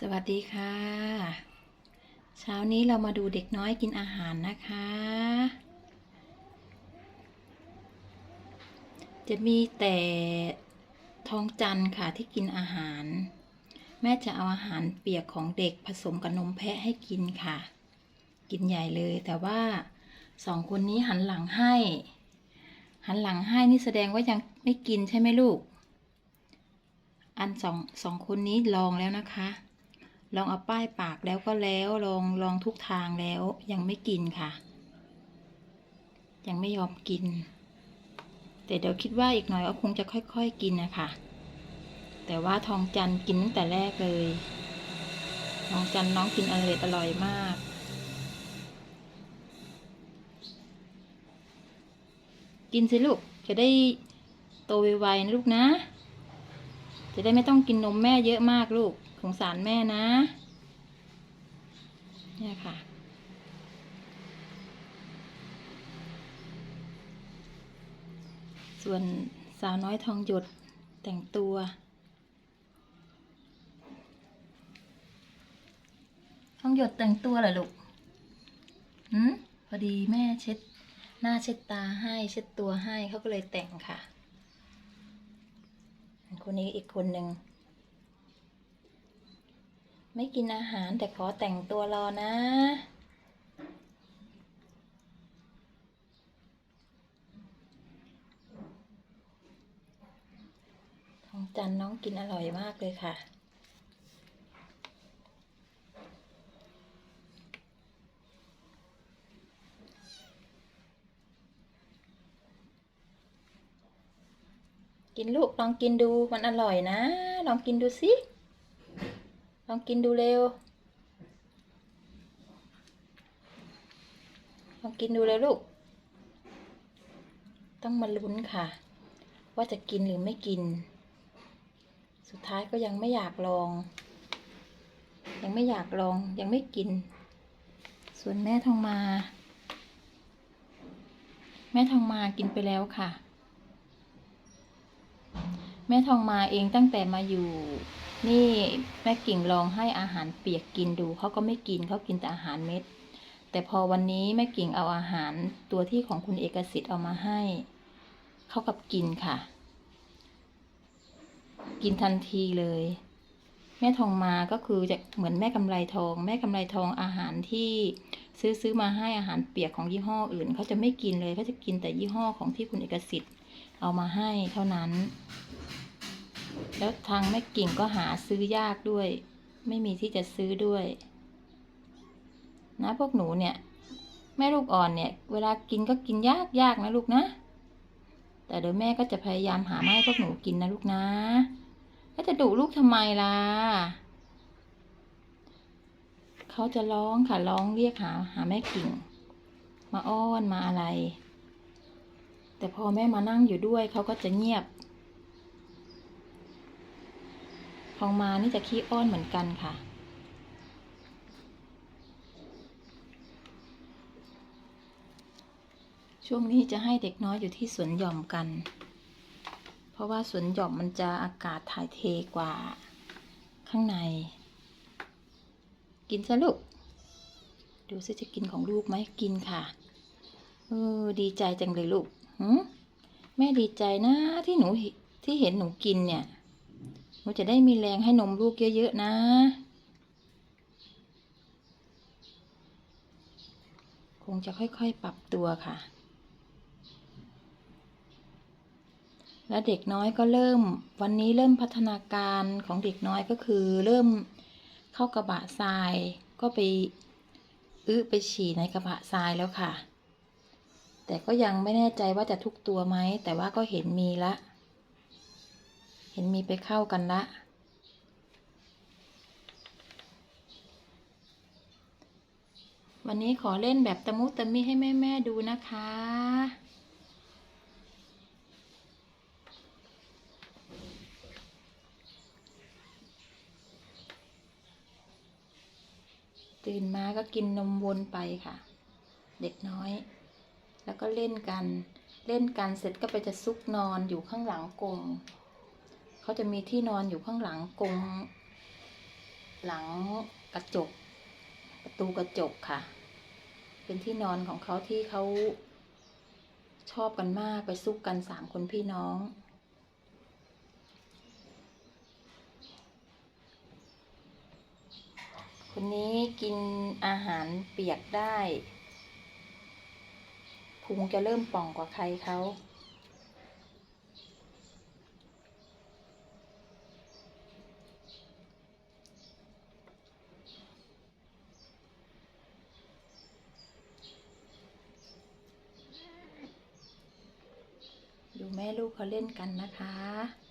สวัสดีค่ะ เช้านี้เรามาดูเด็กน้อยกินอาหารนะคะ จะมีแต่ทองจันทร์ค่ะที่กินอาหาร แม่จะเอาอาหารเปียกของเด็กผสมกับนมแพะให้กินค่ะ กินใหญ่เลยแต่ว่าสองคนนี้หันหลังให้ หันหลังให้นี่แสดงว่ายังไม่กินใช่ไหมลูก อันสองสองคนนี้ลองแล้วนะคะ ลองเอาป้ายปากแล้วก็แล้วลองลองทุกทางแล้วยังไม่กินค่ะ ยังไม่ยอมกิน แต่เดี๋ยวคิดว่าอีกหน่อยก็คงจะค่อยๆกินนะคะแต่ว่าทองจันกินตั้งแต่แรกเลยทองจันน้องกินอร่อยอร่อยมาก กินสิลูกจะได้โตไวๆนะลูกนะ จะได้ไม่ต้องกินนมแม่เยอะมากลูก งสารแม่นะ เนี่ยค่ะ ส่วนสาวน้อยทองหยดแต่งตัว ทองหยดแต่งตัวเหรอลูกหืมพอดีแม่เช็ดหน้าเช็ดตาให้เช็ดตัวให้เขาก็เลยแต่งค่ะ คนนี้อีกคนหนึ่ง ไม่กินอาหารแต่ขอแต่งตัวรอนะ ทองจันน้องกินอร่อยมากเลยค่ะกินลูกลองกินดูมันอร่อยนะ ลองกินดูสิ ลองกินดูเร็ว ลองกินดูเร็วลูก ต้องมาลุ้นค่ะ ว่าจะกินหรือไม่กิน สุดท้ายก็ยังไม่อยากลอง ยังไม่อยากลองยังไม่กิน ส่วนแม่ทองมา แม่ทองมากินไปแล้วค่ะ แม่ทองมาเองตั้งแต่มาอยู่ นี่แม่กิ่งลองให้อาหารเปียกกินดูเขาก็ไม่กินเขากินแต่อาหารเม็ด แต่พอวันนี้แม่กิ่งเอาอาหารตัวที่ของคุณเอกสิทธิ์เอามาให้เขากับกินค่ะ กินทันทีเลย แม่ทองมาก็คือจะเหมือนแม่กำไรทอง แม่กำไรทองอาหารที่ซื้อซื้อมาให้อาหารเปียกของยี่ห้ออื่นเขาจะไม่กินเลยเขาจะกินแต่ยี่ห้อของที่คุณเอกสิทธิ์เอามาให้เท่านั้น แล้วทางแม่กิ่งก็หาซื้อยากด้วย ไม่มีที่จะซื้อด้วย นะพวกหนูเนี่ย แม่ลูกอ่อนเนี่ย เวลากินก็กินยากยากนะลูกนะ แต่เดี๋ยวแม่ก็จะพยายามหามาให้พวกหนูกินนะลูกนะ แล้วจะดุลูกทำไมล่ะเขาจะร้องค่ะร้องเรียกหาหาแม่กิ่ง มาอ้อนมาอะไร แต่พอแม่มานั่งอยู่ด้วยเขาก็จะเงียบ ท องมานี่จะขี้อ้อนเหมือนกันค่ะ ช่วงนี้จะให้เด็กน้อยอยู่ที่สวนหย่อมกัน เพราะว่าสวนหย่อมมันจะอากาศถ่ายเทกว่าข้างใน กินซะลูก ดูซิจะกินของลูกไหมกินค่ะ เออ ดีใจจังเลยลูกหืมแม่ดีใจนะที่หนูที่เห็นหนูกินเนี่ย หนูจะได้มีแรงให้นมลูกเยอะๆนะ คงจะค่อยๆปรับตัวค่ะ และเด็กน้อยก็เริ่มวันนี้เริ่มพัฒนาการของเด็กน้อยก็คือเริ่มเข้ากระบะทรายก็ไปอื้อไปฉี่ในกระบะทรายแล้วค่ะ แต่ก็ยังไม่แน่ใจว่าจะทุกตัวไหม แต่ว่าก็เห็นมีละ เห็นมีไปเข้ากันละ วันนี้ขอเล่นแบบตะมุตะมิให้แม่แม่ๆดูนะคะ ตื่นมาก็กินนมวนไปค่ะ เด็กน้อย แล้วก็เล่นกัน เล่นกันเสร็จก็ไปจะซุกนอนอยู่ข้างหลังกง เขาจะมีที่นอนอยู่ข้างหลังกรงหลังกระจก ประตูกระจกค่ะ เป็นที่นอนของเขาที่เขาชอบกันมากไปซุกกันสามคนพี่น้อง คนนี้กินอาหารเปียกได้พุงจะเริ่มป่องกว่าใครเขา ดูแม่ลูกเขาเล่นกันนะคะ